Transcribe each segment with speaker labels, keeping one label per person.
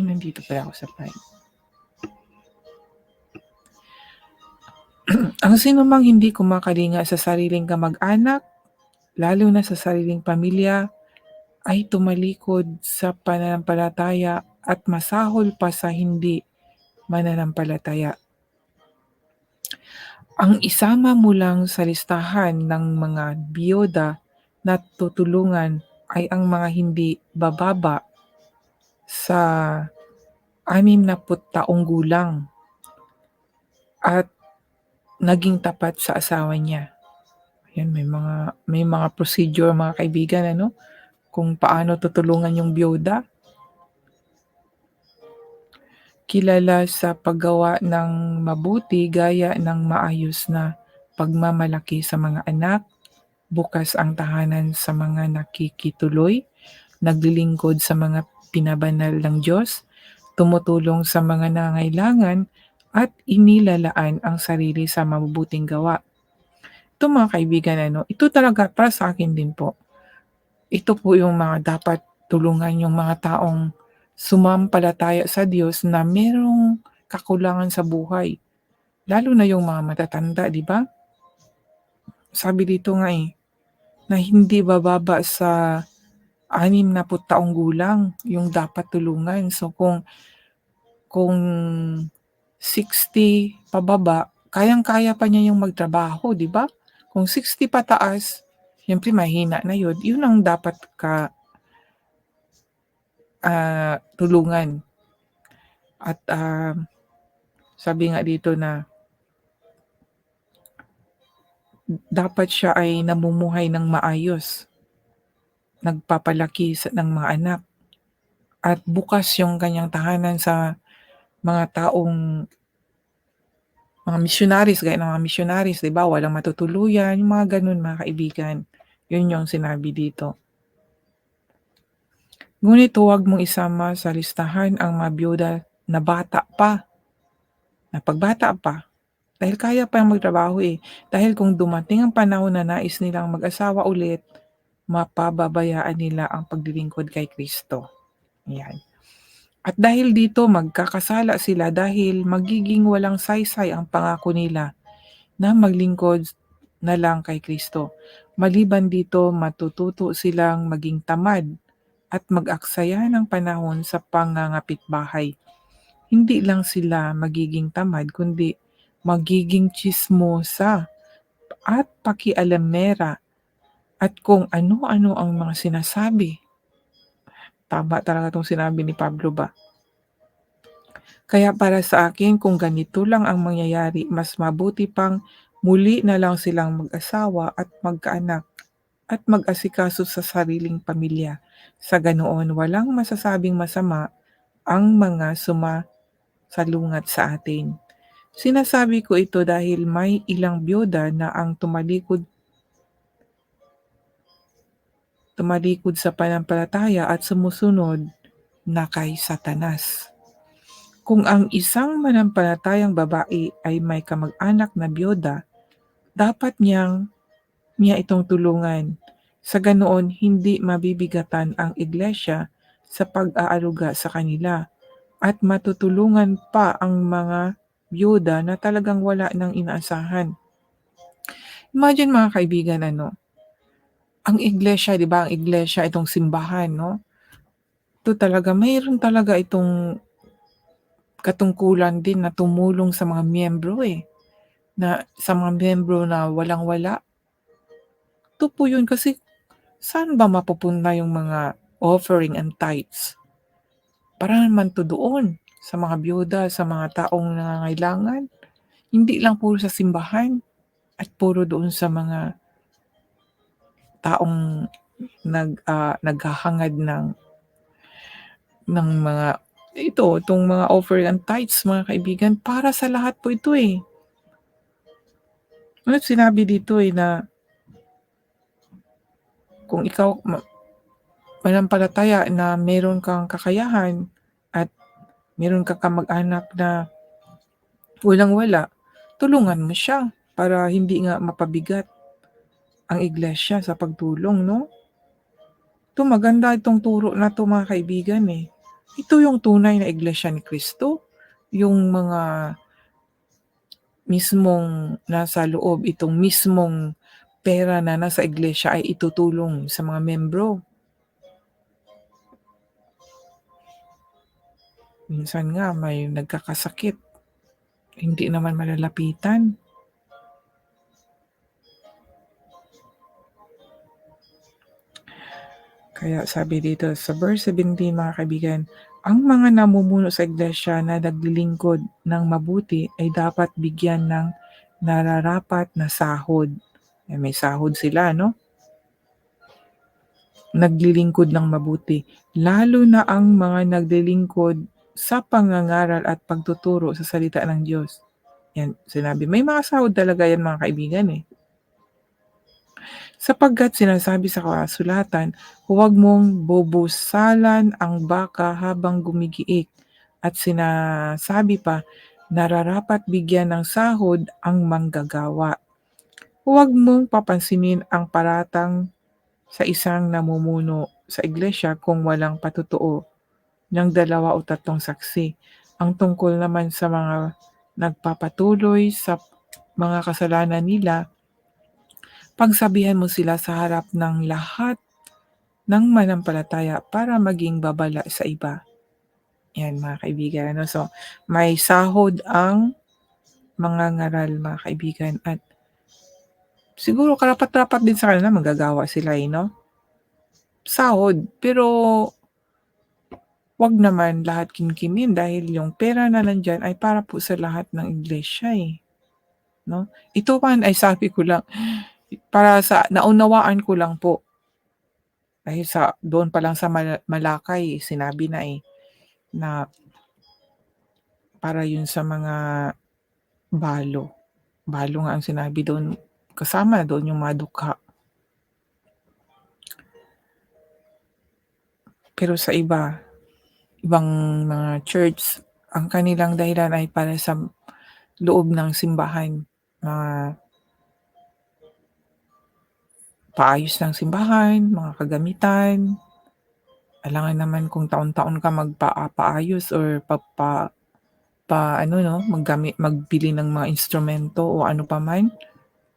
Speaker 1: Ay, nandito pala ako sa 5. Ang sinumang hindi kumakalinga sa sariling kamag-anak, lalo na sa sariling pamilya, ay tumalikod sa pananampalataya at masahol pa sa hindi mananampalataya. Ang isama mo lang sa listahan ng mga biyoda na tutulungan ay ang mga hindi bababa sa 60 taong gulang at naging tapat sa asawa niya. Ayan, may mga may mga procedure mga kaibigan ano kung paano tutulungan yung biyuda. Kilala sa paggawa ng mabuti gaya ng maayos na pagmamalaki sa mga anak, bukas ang tahanan sa mga nakikituloy, naglilingkod sa mga pinabanal ng Diyos, tumutulong sa mga nangailangan at inilalaan ang sarili sa mabubuting gawa. Ito mga kaibigan, ano, ito talaga para sa akin din po. Ito po yung mga dapat tulungan yung mga taong sumampalataya sa Diyos na merong kakulangan sa buhay. Lalo na yung mga matatanda, di ba? Sabi dito nga eh, na hindi bababa sa anim na taong gulang yung dapat tulungan. So kung kung 60 pababa, kayang-kaya pa niya yung magtrabaho, di ba? Kung 60 pataas, siyempre mahina na yun. Yun ang dapat ka uh, tulungan. At uh, sabi nga dito na dapat siya ay namumuhay ng maayos, nagpapalaki sa, ng mga anak, at bukas yung kanyang tahanan sa mga taong mga missionaries, gaya ng mga missionaries, di ba? Walang matutuluyan, yung mga ganun mga kaibigan. Yun yung sinabi dito. Ngunit huwag mong isama sa listahan ang mga byuda na bata pa, na pagbata pa, dahil kaya pa magtrabaho eh. Dahil kung dumating ang panahon na nais nilang mag-asawa ulit, mapababayaan nila ang paglilingkod kay Kristo. Yan. At dahil dito magkakasala sila dahil magiging walang saysay ang pangako nila na maglingkod na lang kay Kristo. Maliban dito, matututo silang maging tamad at mag-aksaya ng panahon sa pangangapit bahay. Hindi lang sila magiging tamad, kundi magiging chismosa at pakialamera at kung ano-ano ang mga sinasabi. Tama talaga itong sinabi ni Pablo ba? Kaya para sa akin, kung ganito lang ang mangyayari, mas mabuti pang muli na lang silang mag-asawa at magkaanak at mag-asikaso sa sariling pamilya sa ganoon, walang masasabing masama ang mga sumasalungat sa atin. Sinasabi ko ito dahil may ilang byuda na ang tumalikod tumalikod sa panampalataya at sumusunod na kay Satanas. Kung ang isang manampalatayang babae ay may kamag-anak na byuda, dapat niyang niya itong tulungan sa ganoon, hindi mabibigatan ang iglesia sa pag-aaruga sa kanila at matutulungan pa ang mga byuda na talagang wala nang inaasahan. Imagine mga kaibigan, ano, ang iglesia, di ba, ang iglesia, itong simbahan, no? Ito talaga, mayroon talaga itong katungkulan din na tumulong sa mga miyembro eh. Na sa mga miyembro na walang-wala. Ito po yun kasi saan ba mapupunta yung mga offering and tithes? Para naman to doon sa mga byuda, sa mga taong nangangailangan. Hindi lang puro sa simbahan at puro doon sa mga taong nag uh, naghahangad ng ng mga ito, itong mga offering and tithes, mga kaibigan, para sa lahat po ito eh. Ano sinabi dito eh na kung ikaw manampalataya na meron kang kakayahan at meron kang kamag-anak na walang-wala, tulungan mo siya para hindi nga mapabigat ang iglesia sa pagtulong, no? Ito maganda itong turo na to mga kaibigan eh. Ito yung tunay na iglesia ni Kristo, yung mga mismong nasa loob, itong mismong pera na nasa iglesia ay itutulong sa mga membro. Minsan nga may nagkakasakit, hindi naman malalapitan. Kaya sabi dito sa verse 17 mga kaibigan, ang mga namumuno sa iglesia na naglilingkod ng mabuti ay dapat bigyan ng nararapat na sahod. Eh, may sahod sila, no? Naglilingkod ng mabuti, lalo na ang mga naglilingkod sa pangangaral at pagtuturo sa salita ng Diyos. Yan, sinabi. May mga sahod talaga yan mga kaibigan eh. Sapagkat sinasabi sa kasulatan, huwag mong bobosalan ang baka habang gumigiik. At sinasabi pa, nararapat bigyan ng sahod ang manggagawa. Huwag mong papansinin ang paratang sa isang namumuno sa iglesia kung walang patutuo ng dalawa o tatlong saksi. Ang tungkol naman sa mga nagpapatuloy sa mga kasalanan nila, pagsabihan mo sila sa harap ng lahat ng manampalataya para maging babala sa iba. Yan mga kaibigan. Ano? So, may sahod ang mga ngaral mga kaibigan at siguro karapat-dapat din sa kanila magagawa sila eh, no? Sahod. Pero wag naman lahat kimkimin dahil yung pera na nandyan ay para po sa lahat ng iglesia eh. No? Ito man ay sabi ko lang, para sa naunawaan ko lang po. Dahil sa doon pa lang sa Mal- Malakay, sinabi na eh na para yun sa mga balo. Balo nga ang sinabi doon. Kasama doon yung mga dukha. Pero sa iba, ibang mga church, ang kanilang dahilan ay para sa loob ng simbahan. Mga paayos ng simbahan, mga kagamitan. Alangan naman kung taon-taon ka magpapaayos or papa pa ano no, maggamit magbili ng mga instrumento o ano pa man.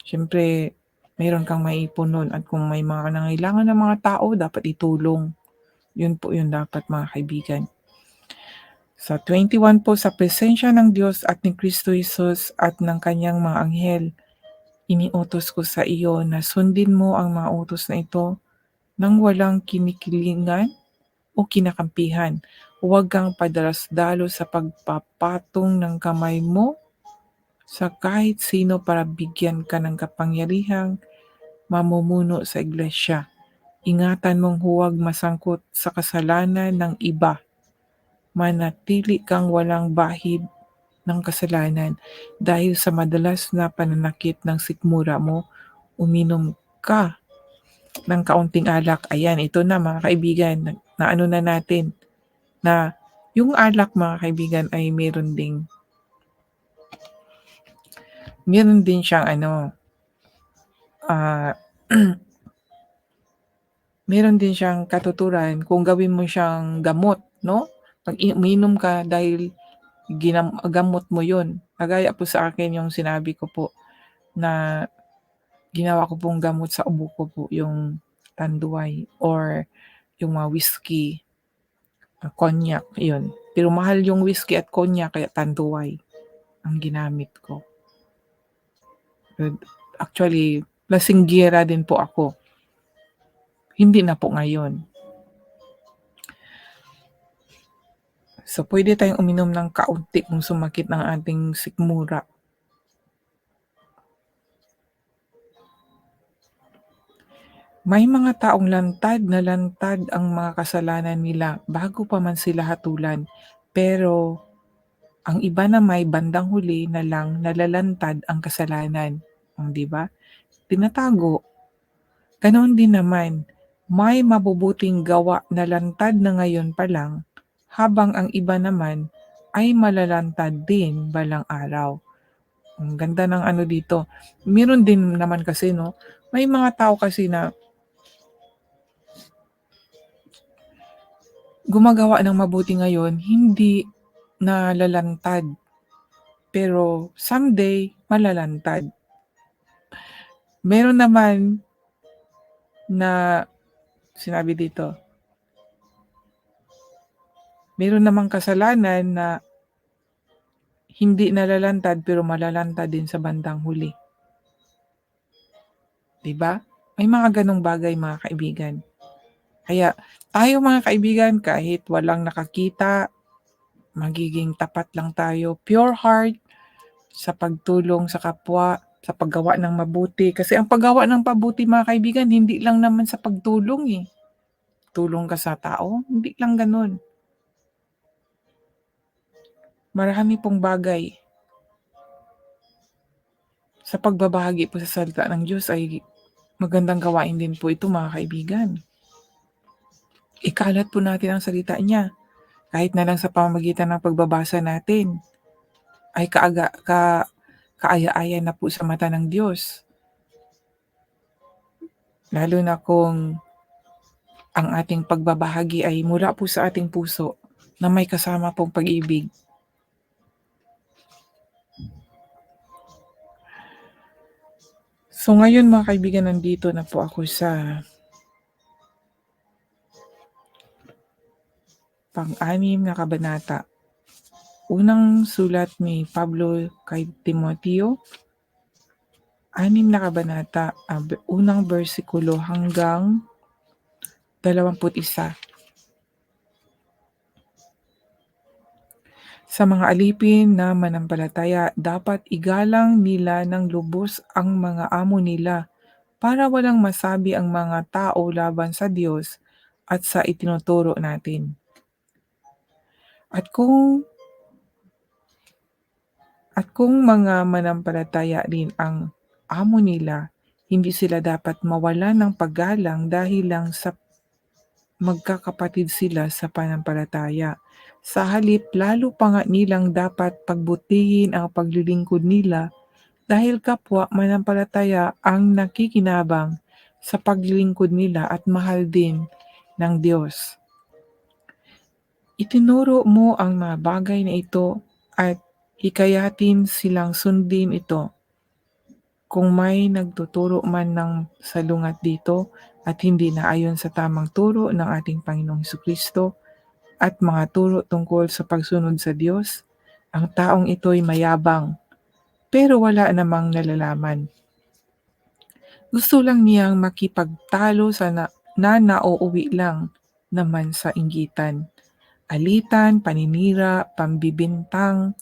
Speaker 1: Siyempre, meron kang maipon nun at kung may mga nangailangan ng mga tao, dapat itulong. Yun po yun dapat mga kaibigan. Sa 21 po, sa presensya ng Diyos at ni Kristo Jesus at ng kanyang mga anghel, iniutos ko sa iyo na sundin mo ang mga utos na ito nang walang kinikilingan o kinakampihan. Huwag kang padalas-dalo sa pagpapatong ng kamay mo sa kahit sino para bigyan ka ng kapangyarihang mamumuno sa iglesia. Ingatan mong huwag masangkot sa kasalanan ng iba. Manatili kang walang bahid ng kasalanan dahil sa madalas na pananakit ng sikmura mo, uminom ka ng kaunting alak. Ayan, ito na mga kaibigan, na, na ano na natin, na yung alak mga kaibigan ay meron ding meron din siyang ano ah meron din siyang katuturan kung gawin mo siyang gamot, no? Pag uminom ka dahil ginam, mo yun. Kagaya po sa akin yung sinabi ko po na ginawa ko pong gamot sa ubo ko po yung tanduay or yung mga whiskey, uh, cognac, yun. Pero mahal yung whiskey at cognac kaya tanduay ang ginamit ko. But Actually, lasinggera din po ako. Hindi na po ngayon. So, pwede tayong uminom ng kaunti kung sumakit ng ating sikmura. May mga taong lantad na lantad ang mga kasalanan nila bago pa man sila hatulan. Pero ang iba na may bandang huli na lang nalalantad ang kasalanan. Ang di ba? Tinatago. Ganon din naman, may mabubuting gawa na lantad na ngayon pa lang, habang ang iba naman ay malalantad din balang araw. Ang ganda ng ano dito. Meron din naman kasi no, may mga tao kasi na gumagawa ng mabuti ngayon, hindi nalalantad. Pero someday, malalantad. Meron naman na sinabi dito meron namang kasalanan na hindi nalalantad pero malalantad din sa bandang huli. 'Di ba? May mga ganong bagay mga kaibigan. Kaya tayo mga kaibigan kahit walang nakakita, magiging tapat lang tayo, pure heart sa pagtulong sa kapwa, sa paggawa ng mabuti. Kasi ang paggawa ng mabuti mga kaibigan, hindi lang naman sa pagtulong eh. Tulong ka sa tao, hindi lang ganun. Marami pong bagay. Sa pagbabahagi po sa salita ng Diyos ay magandang gawain din po ito mga kaibigan. Ikalat po natin ang salita niya. Kahit na lang sa pamamagitan ng pagbabasa natin ay kaaga, ka, kaaya-aya na po sa mata ng Diyos. Lalo na kung ang ating pagbabahagi ay mula po sa ating puso na may kasama pong pag-ibig. So ngayon mga kaibigan, nandito na po ako sa pang-anim na kabanata. Unang sulat ni Pablo kay Timoteo, anim na kabanata, unang bersikulo hanggang 21. Sa mga alipin na manampalataya, dapat igalang nila ng lubos ang mga amo nila para walang masabi ang mga tao laban sa Diyos at sa itinuturo natin. At kung at kung mga manampalataya rin ang amo nila, hindi sila dapat mawala ng paggalang dahil lang sa magkakapatid sila sa panampalataya sa halip lalo pa nga nilang dapat pagbutihin ang paglilingkod nila dahil kapwa manampalataya ang nakikinabang sa paglilingkod nila at mahal din ng Diyos. Itinuro mo ang mga bagay na ito at hikayatin silang sundin ito. Kung may nagtuturo man ng salungat dito at hindi na ayon sa tamang turo ng ating Panginoong Kristo, at mga turo tungkol sa pagsunod sa Diyos, ang taong ito'y mayabang, pero wala namang nalalaman. Gusto lang niyang makipagtalo sa na, na nauuwi lang naman sa inggitan, alitan, paninira, pambibintang,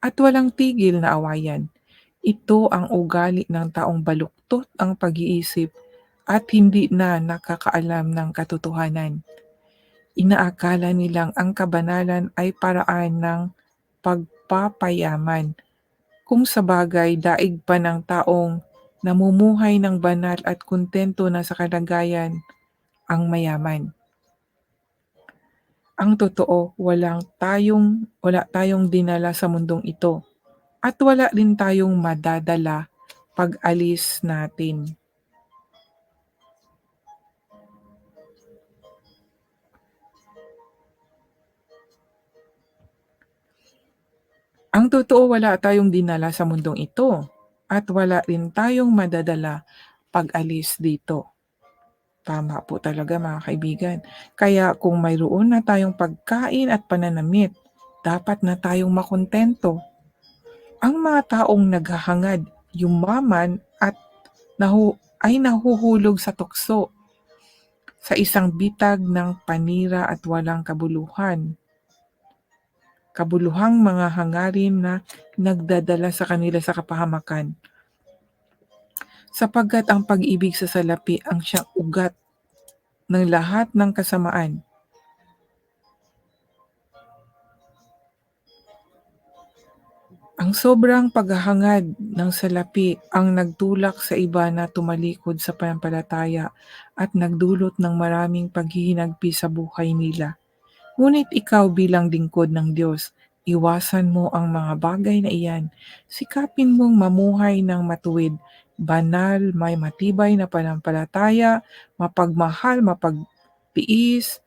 Speaker 1: at walang tigil na awayan. Ito ang ugali ng taong baluktot ang pag-iisip at hindi na nakakaalam ng katotohanan inaakala nilang ang kabanalan ay paraan ng pagpapayaman, kung sa bagay daig pa ng taong namumuhay ng banal at kontento na sa kalagayan ang mayaman. Ang totoo, walang tayong, wala tayong dinala sa mundong ito at wala rin tayong madadala pag alis natin. Ang totoo wala tayong dinala sa mundong ito at wala rin tayong madadala pag alis dito. Tama po talaga mga kaibigan. Kaya kung mayroon na tayong pagkain at pananamit, dapat na tayong makontento. Ang mga taong naghahangad, yumaman at nahu ay nahuhulog sa tukso sa isang bitag ng panira at walang kabuluhan kabuluhang mga hangarin na nagdadala sa kanila sa kapahamakan. Sapagkat ang pag-ibig sa salapi ang siyang ugat ng lahat ng kasamaan. Ang sobrang paghahangad ng salapi ang nagtulak sa iba na tumalikod sa panampalataya at nagdulot ng maraming paghihinagpi sa buhay nila. Ngunit ikaw bilang lingkod ng Diyos, iwasan mo ang mga bagay na iyan. Sikapin mong mamuhay ng matuwid, banal, may matibay na panampalataya, mapagmahal, mapagtiis,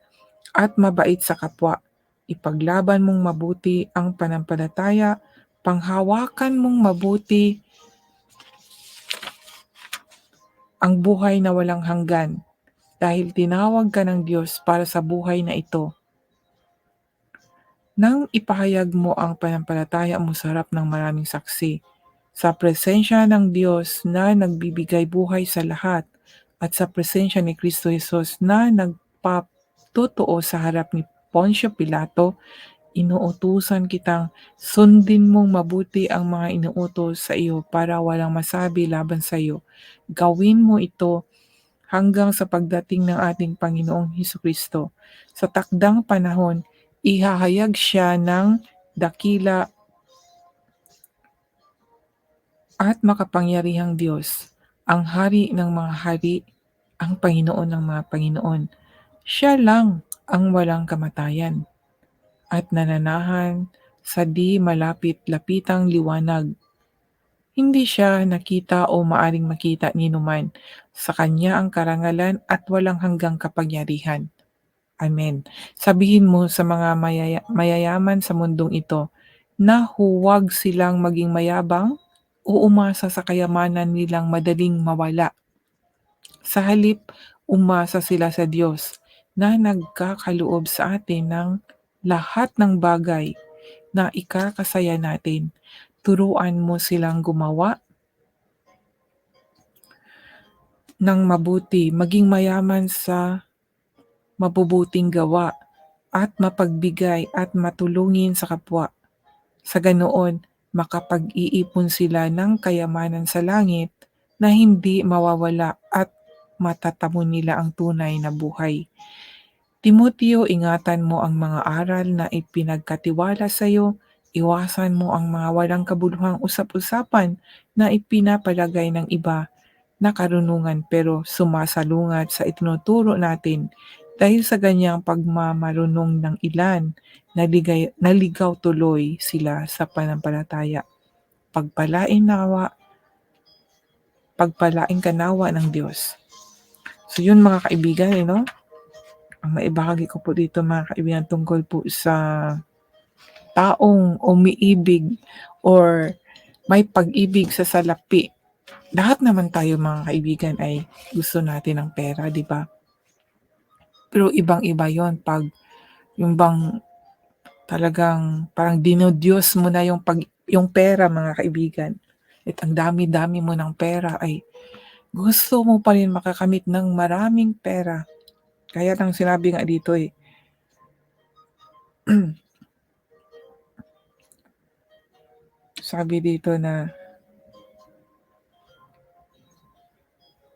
Speaker 1: at mabait sa kapwa. Ipaglaban mong mabuti ang pananampalataya, panghawakan mong mabuti ang buhay na walang hanggan dahil tinawag ka ng Diyos para sa buhay na ito. Nang ipahayag mo ang pananampalataya mo sa harap ng maraming saksi, sa presensya ng Diyos na nagbibigay buhay sa lahat at sa presensya ni Kristo Jesus na nagpatotoo sa harap ni Poncio Pilato, inuutusan kitang sundin mong mabuti ang mga inuutos sa iyo para walang masabi laban sa iyo. Gawin mo ito hanggang sa pagdating ng ating Panginoong Heso Kristo. Sa takdang panahon, ihahayag siya ng dakila at makapangyarihang Diyos, ang hari ng mga hari, ang Panginoon ng mga Panginoon. Siya lang ang walang kamatayan at nananahan sa di malapit-lapitang liwanag. Hindi siya nakita o maaring makita ni numan. Sa kanya ang karangalan at walang hanggang kapangyarihan. Amen. Sabihin mo sa mga mayaya- mayayaman sa mundong ito na huwag silang maging mayabang o umasa sa kayamanan nilang madaling mawala. Sa halip, umasa sila sa Diyos na nagkakaloob sa atin ng lahat ng bagay na ikakasaya natin. Turuan mo silang gumawa ng mabuti, maging mayaman sa mabubuting gawa at mapagbigay at matulungin sa kapwa. Sa ganoon, makapag-iipon sila ng kayamanan sa langit na hindi mawawala at matatamo nila ang tunay na buhay. Timoteo, ingatan mo ang mga aral na ipinagkatiwala sa iyo. Iwasan mo ang mga walang kabuluhang usap-usapan na ipinapalagay ng iba na karunungan pero sumasalungat sa itinuturo natin dahil sa ganyang pagmamarunong ng ilan, naligay, naligaw tuloy sila sa panampalataya. Pagpalain nawa, pagpalain kanawa ng Diyos. So yun mga kaibigan, eh, no? Ang maibahagi ko po dito mga kaibigan tungkol po sa taong umiibig or may pag-ibig sa salapi. Lahat naman tayo mga kaibigan ay gusto natin ng pera, di ba? Pero ibang-iba yon pag yung bang talagang parang dinodiyos mo na yung pag yung pera mga kaibigan. At ang dami-dami mo ng pera ay gusto mo pa rin makakamit ng maraming pera. Kaya lang sinabi nga dito eh, sabi dito na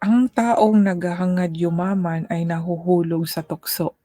Speaker 1: ang taong naghahangad yumaman ay nahuhulog sa tukso.